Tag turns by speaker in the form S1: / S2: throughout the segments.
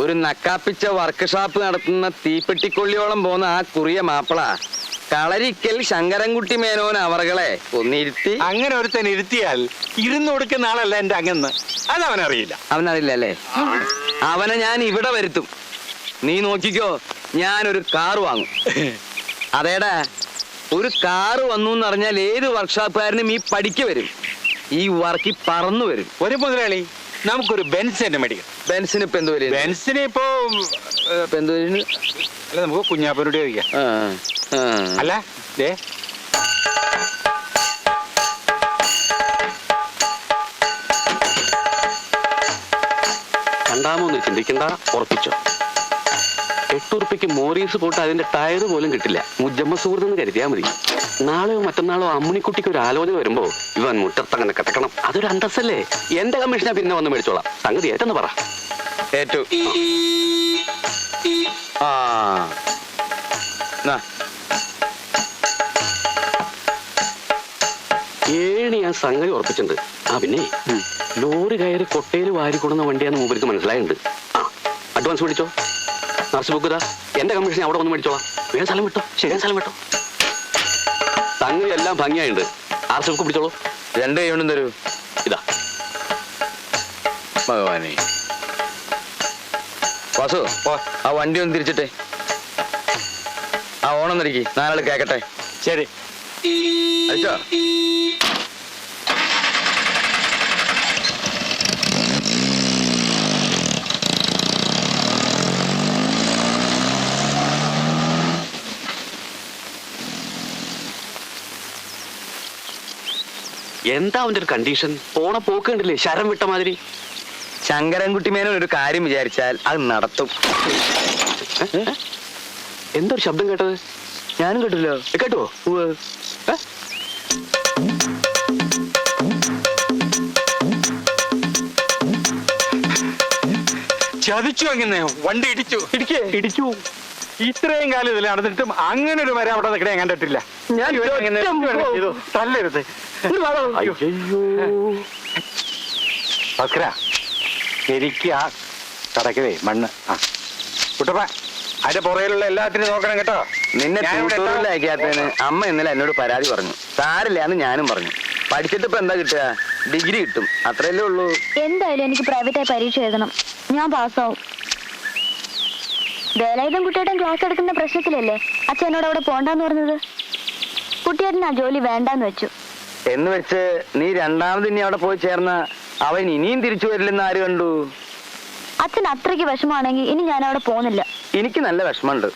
S1: ഒരു നക്കാപ്പിച്ച വർക്ക്ഷോപ്പ് നടത്തുന്ന തീപ്പെട്ടിക്കൊള്ളിയോളം പോന്ന ആ കുറിയ മാപ്പിള. കളരിക്കൽ ശങ്കരൻകുട്ടി മേനോൻ അവർകളെ ഒന്നിരുത്തി.
S2: അങ്ങനെ ഒരുത്തൻ ഇരുത്തിയാൽ ഇരുന്ന് കൊടുക്കുന്ന ആളല്ല എന്റെ അങ്ങന്ന് അത് അവനറിയില്ല.
S1: അവനറിയില്ല അല്ലേ അവനെ ഞാൻ ഇവിടെ വരുത്തും. നീ നോക്കിക്കോ ഞാനൊരു കാർ വാങ്ങും. അതേടാ ഒരു കാറ് വന്നു എന്ന് പറഞ്ഞാൽ ഏത് വർക്ക്ഷോപ്പുകാരനും ഈ പഠിക്ക് വരും. ഈ വർക്കി പറന്നു വരും.
S2: ഒരു മുതലാളി നമുക്കൊരു ബെൻസ് തന്നെ മേടിക്കാം
S1: ബെൻസിന് ഇപ്പൊ എന്ത്
S2: ബെൻസിന് ഇപ്പോ
S1: ഇപ്പൊ എന്ത്
S2: അല്ല നമുക്ക് കുഞ്ഞാപ്പനോട് ചോദിക്കാം. അല്ല ദേ.
S3: രണ്ടാമൊന്ന് ചിന്തിക്കണ്ട ഉറപ്പിച്ചോ. എട്ടുറുപ്പിക്ക് മോറീസ് പോട്ട് അതിന്റെ ടയർ പോലും കിട്ടില്ല. മുജമ്മ സുഹൃത്തെന്ന് കരുതിയാ മതി. നാളെയോ മറ്റന്നാളോ അമ്മിണിക്കുട്ടിക്ക് ഒരു ആലോചന വരുമ്പോ ഇവൻ മുട്ടത്തങ്ങനെ കിടക്കണം അതൊരു അന്തസ്സല്ലേ? എന്റെ കമ്മീഷനാ പിന്നെ വന്ന് മേടിച്ചോളാം. സംഗതി ഏറ്റെന്ന് പറ.
S1: ഏറ്റു. ആ. നാ,
S3: ഏഴ് ഞാൻ സംഗതി ഉറപ്പിച്ചിട്ടുണ്ട്. ആ പിന്നെ ലോറി കയറി കൊട്ടയിൽ വാരിക്കൊടുന്ന വണ്ടിയാന്ന് മൂപ്പർക്ക് മനസ്സിലായിട്ടുണ്ട് ആ അഡ്വാൻസ് മേടിച്ചോ? നർസ് ബുക്ക് ഇതാ എന്റെ കമ്മീഷൻ അവിടെ വന്ന് മേടിച്ചോളാം. വേഗം സ്ഥലം വിട്ടോ? ശരിയാൻ സ്ഥലം വിട്ടോ? സംഗതി എല്ലാം ഭംഗിയായിട്ടുണ്ട് ആർ സി ബുക്ക് പിടിച്ചോളൂ.
S1: രണ്ട് കൈ കൊണ്ടും തരൂ.
S3: ഇതാ.
S1: ഭഗവാനെ. വാസു ആ വണ്ടി ഒന്ന് തിരിച്ചിട്ടെ. ആ ഓണം തിരിക്കി നാലാൾ കേക്കട്ടെ.
S2: ശരി.
S1: അയച്ചോ
S3: എന്താ അവന്റെ ഒരു കണ്ടീഷൻ പോണ പോക്ക് കണ്ടില്ലേ? ശരം വിട്ട മാതിരി.
S1: ശങ്കരൻകുട്ടി മേനോൻ ഒരു കാര്യം വിചാരിച്ചാൽ അത് നടത്തും?
S3: ഒരു ശബ്ദം കേട്ടത്?
S1: ഞാനും കേട്ടില്ലോ.
S3: കേട്ടോ?
S2: ചതിച്ചു അങ്ങനെ വണ്ടി ഇടിച്ചു.
S1: ഇടിക്കേ?
S2: ഇടിച്ചു. ഇത്രയും കാലം ഇതിൽ നടന്നിട്ടും അങ്ങനെ ഒരു മരം അവിടെ നിൽക്കണേ ഞാൻ കണ്ടിട്ടില്ല.
S1: ഞാൻ.
S2: തല്ലരുത്.
S3: അയ്യോ
S2: ഭക്ര എനിക്ക് ആ കടക്കവേ മണ്ണ്. ആ. കുട്ടപ്പ അതിന്റെ പുറയിലുള്ള എല്ലാത്തിനും നോക്കണം കേട്ടോ.
S1: നിന്നെ. അയക്കാത്തതിന് അമ്മ ഇന്നലെ എന്നോട് പരാതി പറഞ്ഞു. സാരില്ല എന്ന് ഞാനും പറഞ്ഞു. പഠിച്ചിട്ട് ഇപ്പൊ എന്താ കിട്ടുക? ഡിഗ്രി കിട്ടും. അത്രയല്ലേ ഉള്ളൂ.
S4: എന്തായാലും എനിക്ക് പ്രൈവറ്റായി പരീക്ഷ എഴുതണം. ഞാൻ പാസ്സാവും. വേലായുധം കുട്ടിയേട്ടൻ ക്ലാസ് എടുക്കുന്ന പ്രശ്നത്തിലല്ലേ അച്ഛൻ എന്നോട് അവിടെ പോണ്ടെന്ന് പറഞ്ഞത്? കുട്ടിയേട്ടൻ ആ ജോലി വേണ്ടാന്ന് വെച്ചു.
S1: എന്ന് വെച്ച് നീ രണ്ടാമത് ഇനി അവിടെ പോയി ചേർന്ന അവൻ ഇനിയും തിരിച്ചു വരില്ലെന്ന് ആര് കണ്ടു?
S4: അച്ഛൻ അത്രയ്ക്ക് വിഷമാണെങ്കിൽ ഇനി ഞാൻ അവിടെ പോകുന്നില്ല.
S1: എനിക്ക് നല്ല വിഷമമുണ്ട്.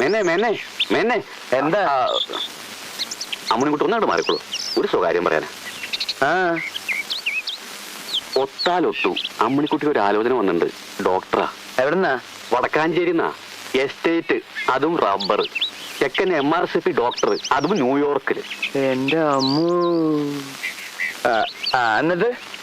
S3: മെന്നെ മെന്നെ മെന്നെ.
S1: എന്താ?
S3: അമ്മണിക്കുട്ടി ഒന്നാണ്ട് മാറിക്കോളൂ. ഒരു സ്വകാര്യം പറയാനാ.
S1: ആ.
S3: ഒത്താലൊട്ടു. അമ്മണിക്കുട്ടിക്ക് ഒരു ആലോചന വന്നിട്ടുണ്ട്. ഡോക്ടറാ.
S1: എവിടെന്നാ?
S3: വടക്കാഞ്ചേരിന്നാ. എസ്റ്റേറ്റ് അതും റബ്ബർ ചെക്കൻ M R C P doctor അതും ന്യൂയോർക്കിൽ.
S1: എന്റെ അമ്മ. എന്നിട്ട്?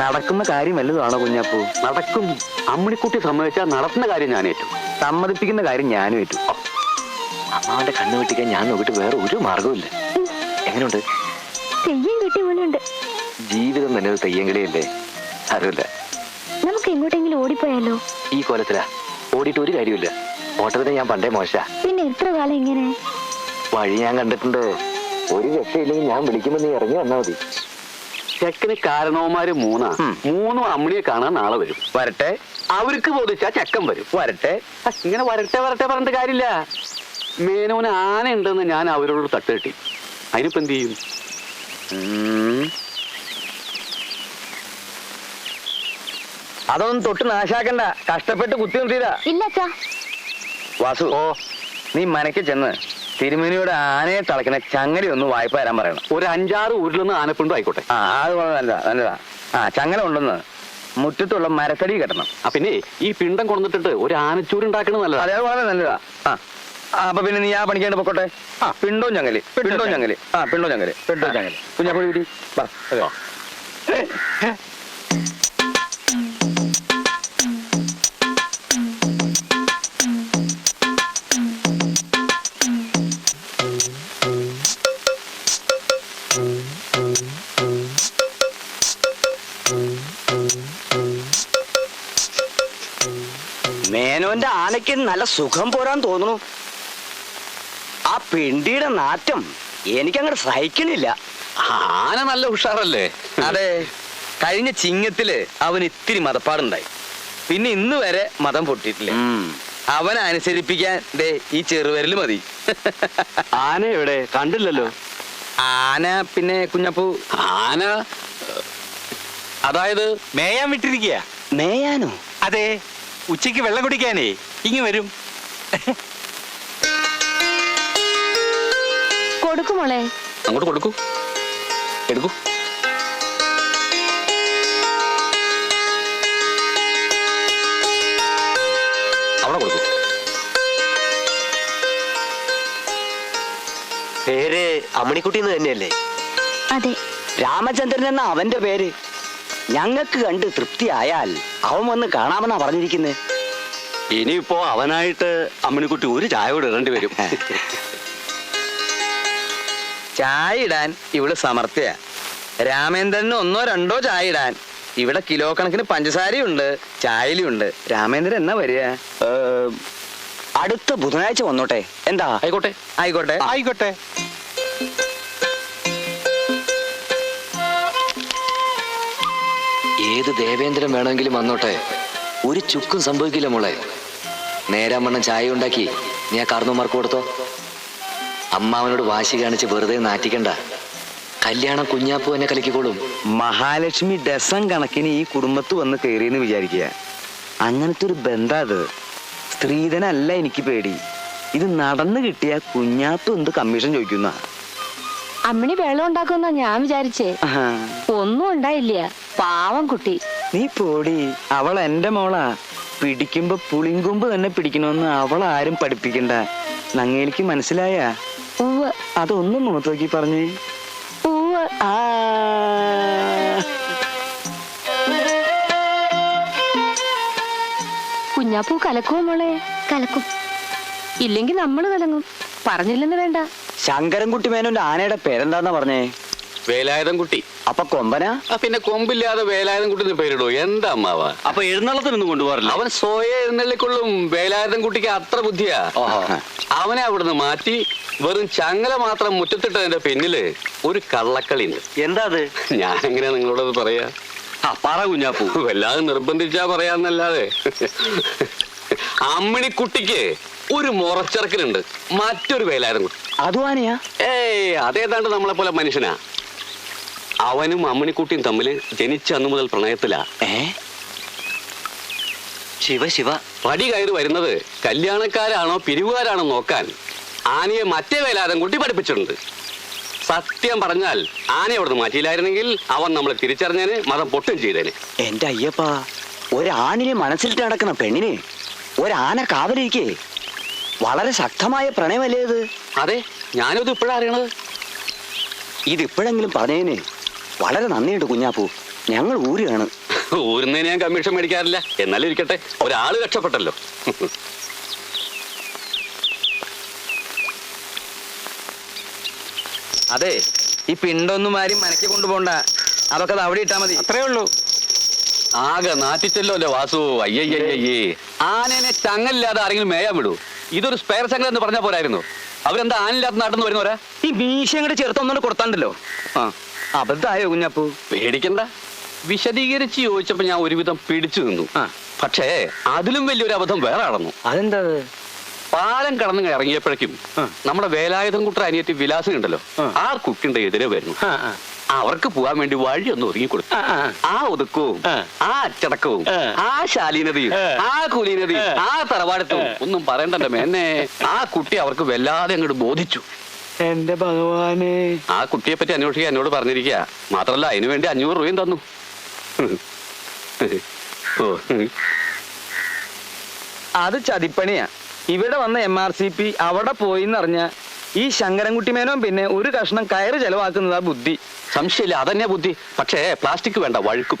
S1: നടക്കുന്ന കാര്യം വല്ലതുമാണോ കുഞ്ഞപ്പൂ?
S3: നടക്കും. അമ്മണിക്കുട്ടി സമ്മതിച്ചാൽ നടത്തുന്ന കാര്യം ഞാൻ ഏറ്റു.
S1: സമ്മതിപ്പിക്കുന്ന കാര്യം ഞാനും ഏറ്റു.
S3: അമ്മാവന്റെ കണ്ണു വെട്ടിക്കാൻ ഞാൻ നോക്കിട്ട് വേറെ ഒരു മാർഗവുമില്ല എങ്ങനെയുണ്ട്?
S4: തെയ്യം കിട്ടിയ പോലെയുണ്ട്.
S3: ജീവിതം തന്നെ ഒരു തെയ്യങ്കളിയല്ലേ അറിയില്ല
S4: നമുക്ക് എങ്ങോട്ടെങ്കിലും ഓടിപ്പോയാലോ?
S3: ഈ കോലത്തിലാ. ഓടിയിട്ട് ഒരു കാര്യമില്ല ഓട്ടത്തിന് ഞാൻ പണ്ടേ മോശ.
S4: പിന്നെ എത്ര കാലം ഇങ്ങനെ?
S3: വഴി ഞാൻ കണ്ടിട്ടുണ്ട്. ഒരു രക്ഷയില്ലെങ്കിൽ ഞാൻ വിളിക്കുമ്പോ നീ ഇറങ്ങി വന്നാ മതി. ചെക്കന് കാരണവന്മാര് മൂന്നാ. മൂന്നും അമ്മിണിയെ കാണാൻ നാളെ വരും.
S1: വരട്ടെ.
S3: അവർക്ക് ബോധിച്ചാ ചെക്കൻ വരും.
S1: വരട്ടെ.
S3: ഇങ്ങനെ വരട്ടെ വരട്ടെ പറഞ്ഞിട്ട് കാര്യമില്ല. മേനോന് ആന ഉണ്ടെന്ന് ഞാൻ അവരോട് തട്ട് കെട്ടി അതിനിപ്പോ എന്ത് ചെയ്യും.
S1: അതൊന്നും തൊട്ട് നാശാക്കണ്ട. കഷ്ടപ്പെട്ട് കുത്തി നിർത്തിയതാ.
S4: ഇല്ല
S1: വാസു
S2: ഓ.
S1: നീ മനക്ക് ചെന്ന് തിരുമേനിയുടെ ആനയെ തളയ്ക്കുന്ന ചങ്ങല ഒന്ന് വായ്പ തരാൻ പറയണം.
S3: ഒരു അഞ്ചാറ് ഉരുളൊന്ന് ആനപ്പിണ്ടും ആയിക്കോട്ടെ.
S1: ആ അത് വളരെ നല്ലതാ നല്ലതാ. ആ ചങ്ങല ഉണ്ടെന്ന് മുറ്റത്തുള്ള മരത്തടി കെട്ടണം.
S3: ആ പിന്നെ ഈ പിണ്ടം കൊണ്ടിട്ടിട്ട് ഒരു ആനച്ചൂര് ഉണ്ടാക്കണത് നല്ലതാ.
S1: അതെ അത് വളരെ നല്ലതാ. ആ ആ, അപ്പൊ പിന്നെ നീ ആ പണിക്കാണ്ട് പൊക്കോട്ടെ? ആ. പിണ്ടോ ഞങ്ങൽ പിണ്ടോ ഞങ്ങൽ ആ പിണ്ടോ ഞങ്ങൽ
S2: പിണ്ടോ ഞങ്ങൽ.
S1: കുഞ്ഞാപ്പുഴ വീട്ടി വാ
S5: ആനയ്ക്ക് നല്ല സുഖം പോരാൻ തോന്നുന്നു. ആ പിണ്ടിയുടെ നാറ്റം എനിക്കങ്ങോട്ട് സഹിക്കണില്ല.
S3: ആന നല്ല ഉഷാറല്ലേ?
S1: അതെ. കഴിഞ്ഞ ചിങ്ങത്തിൽ അവൻ ഇത്തിരി മതപ്പാടുണ്ടായി. പിന്നെ ഇന്ന് വരെ മതം പൊട്ടിയിട്ടില്ല. അവനെ അനുസരിപ്പിക്കാൻ ദേ ഈ ചെറുവരൽ മതി.
S3: ആന എവിടെ? കണ്ടില്ലല്ലോ.
S1: ആന പിന്നെ കുഞ്ഞപ്പൂ.
S3: ആന? അതായത്
S2: മേയാൻ വിട്ടിരിക്കുക
S5: മേയാനോ?
S2: അതെ. ഉച്ചയ്ക്ക് വെള്ളം കുടിക്കാനേ ഇങ്ങ് വരും.
S4: കൊടുക്കുമോളെ
S3: അങ്ങോട്ട് കൊടുക്കൂ. എടുക്കൂ. അവിടെ കൊടുക്കൂ.
S5: പേര് അമ്മണിക്കുട്ടി എന്ന് തന്നെയല്ലേ?
S4: അതെ.
S5: രാമചന്ദ്രൻ എന്ന അവന്റെ പേര്? ഞങ്ങൾക്ക് കണ്ട് തൃപ്തിയായാൽ അവൻ വന്ന് കാണാമെന്നാ പറഞ്ഞിരിക്കുന്നത്
S3: ഇനിയിപ്പോ അവനായിട്ട് അമ്മിനിക്കുട്ടി ഒരു ചായ കൂടെ ഇടേണ്ടി വരും.
S1: ചായ ഇടാൻ ഇവൾ സമർത്ഥ്യ. രാമേന്ദ്രന് ഒന്നോ രണ്ടോ ചായ ഇടാൻ. ഇവിടെ കിലോ കണക്കിന് പഞ്ചസാരയുണ്ട് ഉണ്ട് രാമേന്ദ്രൻ എന്നാ വരിക?
S5: അടുത്ത ബുധനാഴ്ച വന്നോട്ടെ. എന്താ?
S3: ആയിക്കോട്ടെ.
S1: ആയിക്കോട്ടെ.
S2: ആയിക്കോട്ടെ.
S6: ഏത് ദേവേന്ദ്രൻ വേണമെങ്കിലും വന്നോട്ടെ? ഒരു ചുക്കും സംഭവിക്കില്ല മോളെ. നേരാമണ്ണം ചായ ഉണ്ടാക്കി നീ ആ കാർന്നുമാർക്ക് കൊടുത്തോ. അമ്മാവനോട് വാശി കാണിച്ച് വെറുതെ നാറ്റിക്കണ്ട. കല്യാണം കുഞ്ഞാപ്പു എന്നെ കലക്കിക്കോളും.
S1: മഹാലക്ഷ്മി ഡസൻ കണക്കിന് ഈ കുടുംബത്ത് വന്ന് കയറിയെന്ന് വിചാരിക്കുക. അങ്ങനത്തെ ഒരു ബന്ധം അത്. സ്ത്രീധനല്ല എനിക്ക് പേടി. ഇത് നടന്നു കിട്ടിയ കുഞ്ഞാത്തു എന്ത് കമ്മീഷൻ ചോദിക്കുന്ന?
S4: അമ്മിണി വെള്ളം ഉണ്ടാക്കുമെന്നാ ഞാൻ വിചാരിച്ചേ. ഒന്നും ഉണ്ടായില്ല. പാവം കുട്ടി.
S1: നീ പോടി. അവൾ എന്റെ മോളാ. പിടിക്കുമ്പോ പുളിങ്കൊമ്പ് തന്നെ പിടിക്കണമെന്ന് അവൾ ആരും പഠിപ്പിക്കണ്ട. നങ്ങേലിക്ക് മനസ്സിലായ?
S4: ഉവ്വ.
S1: അതൊന്നും മുഖത്ത് നോക്കി പറഞ്ഞേ.
S4: ഉവ്
S1: ആ.
S4: കുഞ്ഞാപ്പൂ കലക്കുമോ മോളെ? കലക്കും. ഇല്ലെങ്കിൽ നമ്മൾ കലങ്ങും. പറഞ്ഞില്ലെന്ന് വേണ്ട.
S5: ശങ്കരൻകുട്ടി മേനോന്റെ ആനയുടെ പേരെന്താന്നാ പറഞ്ഞേ?
S3: വേലായുധം കുട്ടി
S5: അപ്പൊ കൊമ്പനാ?
S3: പിന്നെ കൊമ്പില്ലാതെ വേലായുധം കുട്ടി എന്ന് പേരിടൂ. എന്താ അമ്മാവ?
S5: അപ്പൊ എഴുന്നള്ളത്തിനൊന്നും കൊണ്ടുപോകാറില്ല.
S3: അവൻ സ്വയം എഴുന്നള്ളിക്കൊള്ളും. വേലായുധം കുട്ടിക്ക് അത്ര ബുദ്ധിയാ. അവനെ അവിടുന്ന് മാറ്റി വെറും ചങ്ങല മാത്രം മുറ്റത്തിട്ടതിന്റെ പിന്നിൽ ഒരു കള്ളക്കളി ഉണ്ട്.
S5: എന്താ അത്?
S3: ഞാൻ എങ്ങനെയാ നിങ്ങളോടത് പറയാ?
S5: പറ കുഞ്ഞാപ്പൂ.
S3: വല്ലാതെ നിർബന്ധിച്ചാ പറയാന്നല്ലാതെ. അമ്മിണിക്കുട്ടിക്ക് ഒരു മുറച്ചിറക്കലുണ്ട്. മറ്റൊരു
S5: വേലായിരുന്നു ആനയാ
S3: ഏയ് അതേതാണ്ട് നമ്മളെ പോലെ മനുഷ്യനാ. അവനും അമ്മണിക്കുട്ടിയും തമ്മിൽ ജനിച്ച അന്നു മുതൽ പ്രണയത്തിലാ.
S5: ഏ? ശിവ ശിവ.
S3: പടി കയറി വരുന്നത് കല്യാണക്കാരാണോ പിരിവുകാരാണോ നോക്കാൻ ആനയെ മറ്റേ വേലാതം കുട്ടി പഠിപ്പിച്ചിട്ടുണ്ട്. സത്യം പറഞ്ഞാൽ ആനയെ അവിടുന്ന് മാറ്റിയില്ലായിരുന്നെങ്കിൽ അവൻ നമ്മളെ തിരിച്ചറിഞ്ഞേന് മതം പൊട്ടും ചെയ്തേന്
S5: എന്റെ അയ്യപ്പ ഒരാണിനെ മനസ്സിലിട്ട് നടക്കുന്ന പെണ്ണിനെ ഒരാന കാവലിരിക്കേ. വളരെ ശക്തമായ പ്രണയമല്ലേ ഇത്?
S3: അതെ ഞാനത് ഇപ്പോഴാ അറിയണത്.
S5: ഇതിപ്പോഴെങ്കിലും പറഞ്ഞതിന് വളരെ നന്ദിയുണ്ട് കുഞ്ഞാപ്പൂ. ഞങ്ങൾ ഊരുകയാണ്.
S3: ഊരുന്നതിന് ഞാൻ കമ്മീഷൻ മേടിക്കാറില്ല. എന്നാലും ഇരിക്കട്ടെ ഒരാൾ രക്ഷപ്പെട്ടല്ലോ.
S1: അതെ ഈ പിണ്ടൊന്നും ആരും മനക്കി കൊണ്ടുപോണ്ട. അതൊക്കെ അത് അവിടെ ഇട്ടാ മതി.
S2: അത്രേ ഉള്ളൂ.
S3: ആകെ നാറ്റിച്ചല്ലോ അല്ലേ വാസു? അയ്യേ ആനേനെ ചങ്ങലില്ലാതെ ആരെങ്കിലും മേയാൻ വിടൂ? ഇതൊരു സ്പെയർ സൈക്കിൾ എന്ന് പറഞ്ഞ പോരായിരുന്നു. അവരെന്താ ആനില്ലാത്ത നാട്ടിൽ നിന്ന് വരുന്നവരാ?
S1: ഈ മീശ അങ്ങോട്ട് ചേർത്തൊന്നുകൊണ്ട് കൊടുത്താണ്ടല്ലോ. ആ അബദ്ധമായോ കുഞ്ഞപ്പു?
S3: പേടിക്കണ്ട. വിശദീകരിച്ച് ചോദിച്ചപ്പോ ഞാൻ ഒരുവിധം പിടിച്ചു നിന്നു. പക്ഷേ അതിലും വലിയൊരു അബദ്ധം വേറെ നടന്നു
S1: അതെന്താ
S3: പാലം കടന്നു ഇറങ്ങിയപ്പോഴേക്കും നമ്മുടെ വേലായുധം കുട്ടർ അനിയത്തി വിലാസം ഉണ്ടല്ലോ
S1: ആ.
S3: കുട്ടിന്റെ എതിരെ വരുന്നു. അവർക്ക് പോവാൻ വേണ്ടി വഴി ഒന്ന് ഒതുങ്ങി കൊടുത്തു.
S1: ആ,
S3: ഒതുക്കവും
S1: ആ.
S3: അച്ചടക്കവും
S1: ആ.
S3: ശാലീനതയും
S1: ആ.
S3: കുലീനതയും
S1: ആ.
S3: തറവാടത്തും ഒന്നും പറയണ്ടല്ലോ മേന്നെ. ആ കുട്ടി അവർക്ക് വല്ലാതെ അങ്ങോട്ട് ബോധിച്ചു.
S1: എന്റെ ഭഗവാനെ.
S3: ആ കുട്ടിയെ പറ്റി അന്വേഷിക്കാൻ എന്നോട് പറഞ്ഞിരിക്കുക. മാത്രല്ല അതിനു വേണ്ടി അഞ്ഞൂറ് രൂപയും തന്നു.
S1: അത് ചതിപ്പണിയാ. ഇവിടെ വന്ന എം ആർ സി പി അവിടെ പോയിന്നറിഞ്ഞ ഈ ശങ്കരൻകുട്ടി മേനോൻ പിന്നെ ഒരു കഷ്ണം കയറ് ചെലവാക്കുന്നതാ ബുദ്ധി.
S3: സംശയമില്ല അതന്നെ ബുദ്ധി. പക്ഷേ പ്ലാസ്റ്റിക് വേണ്ട വഴുക്കും.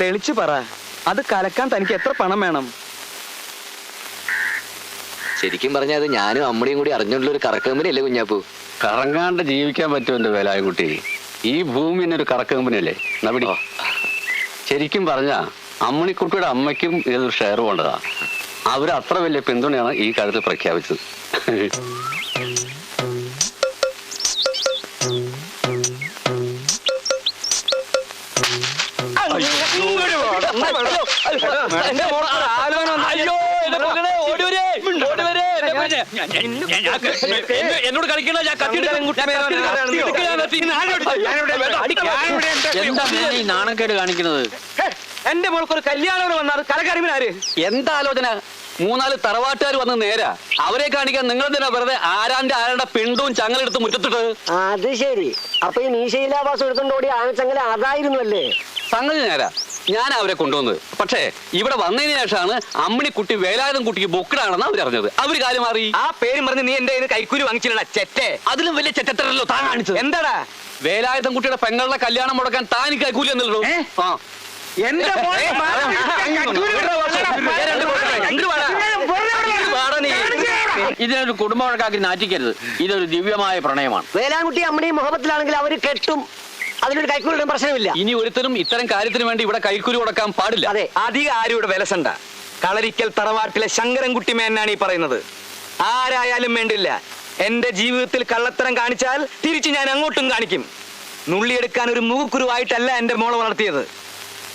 S1: തെളിച്ചു പറ. അത് കലക്കാൻ തനിക്ക് എത്ര പണം വേണം?
S6: ശരിക്കും പറഞ്ഞാൽ അത് ഞാനും അമ്മയും കൂടി അറിഞ്ഞുള്ള ഒരു കറക്കമ്പനി അല്ലേ കുഞ്ഞാപ്പു?
S3: കറങ്ങാണ്ട് ജീവിക്കാൻ പറ്റുമല്ലോ എന്റെ വേലായൻകുട്ടി ഈ ഭൂമി തന്നെ ഒരു കറക്ക കമ്പനി അല്ലേ നവിടി ശരിക്കും പറഞ്ഞ അമ്മണിക്കുട്ടിയുടെ അമ്മയ്ക്കും ഇതൊരു ഷെയർ വേണ്ടതാ. അവർ അത്ര വലിയ പിന്തുണയാണ് ഈ കാര്യത്തിൽ പ്രഖ്യാപിച്ചത്. എന്നോട് കളിക്കണ? ഞാൻ
S7: ഈ നാണക്കേട് കാണിക്കുന്നത്?
S1: എന്റെ മോൾക്ക് ഒരു കല്യാണം വന്നാൽ കലകരിമിനാര്
S3: എന്താ ആലോചന മൂന്നാൽ തറവാട്ടുകാർ വന്ന് നേരാ. അവരെ കാണിക്കാൻ നിങ്ങൾ തന്നെ വെറുതെ ആരാന്റെ ആരാന്റെ പിണ്ടവും ചങ്ങലെടുത്ത് മുറ്റത്തിട്ട്
S8: അത് ശരി. അപ്പൊ ഈ മീശയിലാവാസം എടുത്തോണ്ട് ഓടി ആനച്ചങ്ങല അതായിരുന്നു അല്ലേ
S3: സംഗതി നേരാ. ഞാൻ അവരെ കൊണ്ടുവന്നത്. പക്ഷേ ഇവിടെ വന്നതിന് ശേഷമാണ് അമ്മിണിക്കുട്ടി വേലായുധം കുട്ടിക്ക് ബൊക്കിടാണെന്ന് അവർ അറിഞ്ഞത്. അവർ കാര്യം മാറി.
S1: ആ പേരും പറഞ്ഞ് നീ എന്റെ കൈക്കൂലി വാങ്ങിച്ചില്ലടാ ചെറ്റേ.
S3: അതിലും വലിയ ചെറ്റത്തരല്ലോ താൻ കാണിച്ചത്.
S1: എന്താടാ?
S3: വേലായുധം കുട്ടിയുടെ പെങ്ങളുടെ കല്യാണം മുടക്കാൻ താൻ കൈക്കൂലി എന്നല്ലോ
S1: ഏ?
S3: ആ.
S1: എന്റെ
S7: ഇതിനൊരു കുടുംബ വഴക്കാക്കി നാറ്റിക്കരുത്. ഇതൊരു ദിവ്യമായ പ്രണയമാണ്.
S8: വേലാൻകുട്ടി അമ്മയും മുഹബത്തിലാണെങ്കിൽ അവർ കെട്ടും. അതിനൊരു കൈക്കൂലിയുടെ പ്രശ്നമില്ല.
S3: ഇനി ഒരുത്തരും ഇത്തരം കാര്യത്തിന് വേണ്ടി ഇവിടെ കൈക്കൂലി കൊടുക്കാൻ പാടില്ല.
S8: അതെ.
S1: അധികം ആരും ഇവിടെ വിലസണ്ട കളരിക്കൽ തറവാട്ടിലെ ശങ്കരൻകുട്ടി മേനാണ് ഈ പറയുന്നത്. ആരായാലും വേണ്ടില്ല. എന്റെ ജീവിതത്തിൽ കള്ളത്തരം കാണിച്ചാൽ തിരിച്ച് ഞാൻ അങ്ങോട്ടും കാണിക്കും. നുള്ളിയെടുക്കാൻ ഒരു മൂക്കുരുവായിട്ടല്ല എന്റെ മോളെ വളർത്തിയത്.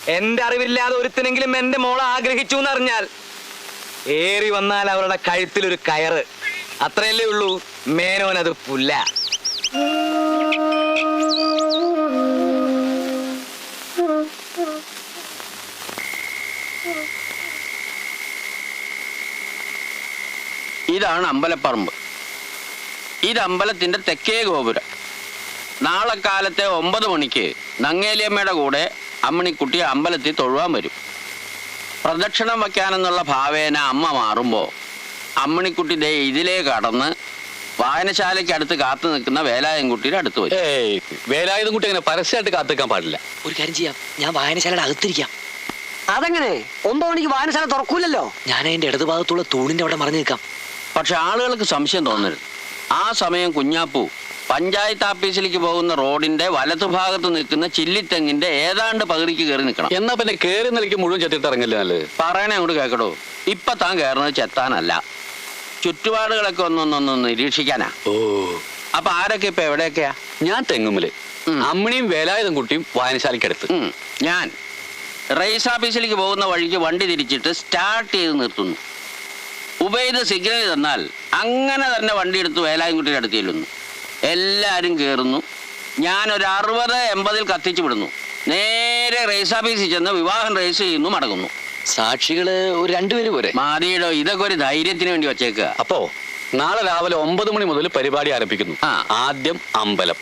S1: എന്റെ അറിവില്ലാതെ ഒരുത്തിനെങ്കിലും എന്റെ മോളെ ആഗ്രഹിച്ചു എന്നറിഞ്ഞാൽ ഏറി വന്നാൽ അവരുടെ കഴുത്തിൽ ഒരു കയറ്. അത്രയല്ലേ ഉള്ളൂ. മേനോൻ അത് പുല്ല.
S7: ഇതാണ് അമ്പലപ്പറമ്പ്. ഇത് അമ്പലത്തിന്റെ തെക്കേ ഗോപുരം. നാളെ കാലത്തെ ഒമ്പത് മണിക്ക് നങ്ങേലിയമ്മയുടെ കൂടെ അമ്മണിക്കുട്ടി അമ്പലത്തിൽ തൊഴുവാൻ വരും. പ്രദക്ഷിണം വയ്ക്കാനെന്നുള്ള ഭാവേന അമ്മ മാറുമ്പോൾ അമ്മണിക്കുട്ടി ദേ ഇതിലേ കടന്ന് വായനശാലയ്ക്ക് അടുത്ത് കാത്തു നിൽക്കുന്ന വേലായൻകുട്ടിയുടെ അടുത്ത് വരും.
S3: ഏയ് വേലായുധം കുട്ടി അങ്ങനെ പരസ്യമായിട്ട് കാത്തു നിൽക്കാൻ പാടില്ല.
S6: ഒരു കാര്യം ചെയ്യാം. ഞാൻ വായനശാലയുടെ അകത്തിരിക്കാം.
S8: അതെങ്ങനെ? ഒമ്പത് മണിക്ക് വായനശാല തുറക്കൂലല്ലോ?
S6: ഞാൻ അതിന്റെ ഇടതുഭാഗത്തുള്ള തൂണിന്റെ അവിടെ മറിഞ്ഞു നിൽക്കാം.
S7: പക്ഷെ ആളുകൾക്ക് സംശയം തോന്നരുത്. ആ സമയം കുഞ്ഞാപ്പു പഞ്ചായത്ത് ഓഫീസിലേക്ക് പോകുന്ന റോഡിന്റെ വലതുഭാഗത്ത് നിൽക്കുന്ന ചില്ലിത്തെങ്ങിന്റെ ഏതാണ്ട് പകുതിക്ക് കയറി നിൽക്കണം.
S3: എന്നാ പിന്നെ കേറി നിലയ്ക്ക് മുഴുവൻ ചെത്തിട്ട് ഇറങ്ങില്ല നല്ലത്
S7: പറയണേ അങ്ങോട്ട് കേക്കടോ. ഇപ്പൊ താൻ കയറുന്നത് ചെത്താനല്ല. ചുറ്റുപാടുകളൊക്കെ ഒന്നൊന്നൊന്ന് നിരീക്ഷിക്കാനാ.
S3: ഓ.
S7: അപ്പൊ ആരൊക്കെ ഇപ്പൊ എവിടെയൊക്കെയാ?
S3: ഞാൻ തെങ്ങുമൽ.
S7: ഉം.
S3: അമ്മിണിയും വേലായുധം കുട്ടിയും വായനശാലയ്ക്കടുത്ത്.
S7: ഉം, ഞാൻ. റേസ് ഓഫീസിലേക്ക് പോകുന്ന വഴിക്ക് വണ്ടി തിരിച്ചിട്ട് സ്റ്റാർട്ട് ചെയ്ത് നിർത്തുന്നു. ഉബൈദ് സിഗ്നൽ തന്നാൽ അങ്ങനെ തന്നെ വണ്ടി എടുത്ത് വേലായുംകുട്ടിയുടെ അടുത്ത് ചെല്ലുന്നു. എല്ലാവരും കയറുന്നു ഞാനൊരു ഒരു അറുപത് എൺപതിൽ കത്തിച്ചു വിടുന്നു. നേരെ റേസ് ഓഫീസിൽ ചെന്ന് വിവാഹം റേസ് ചെയ്യുന്നു മടങ്ങുന്നു.
S6: സാക്ഷികൾ ഒരു രണ്ടുപേര് പോരെ
S7: മാതിയുടെ ഇതൊക്കെ ഒരു ധൈര്യത്തിന് വേണ്ടി വച്ചേക്കുക
S3: അപ്പോ നാളെ രാവിലെ ഒമ്പത് മണി മുതൽ പരിപാടി ആരംഭിക്കുന്നു.
S7: ആ.
S3: ആദ്യം അമ്പലം.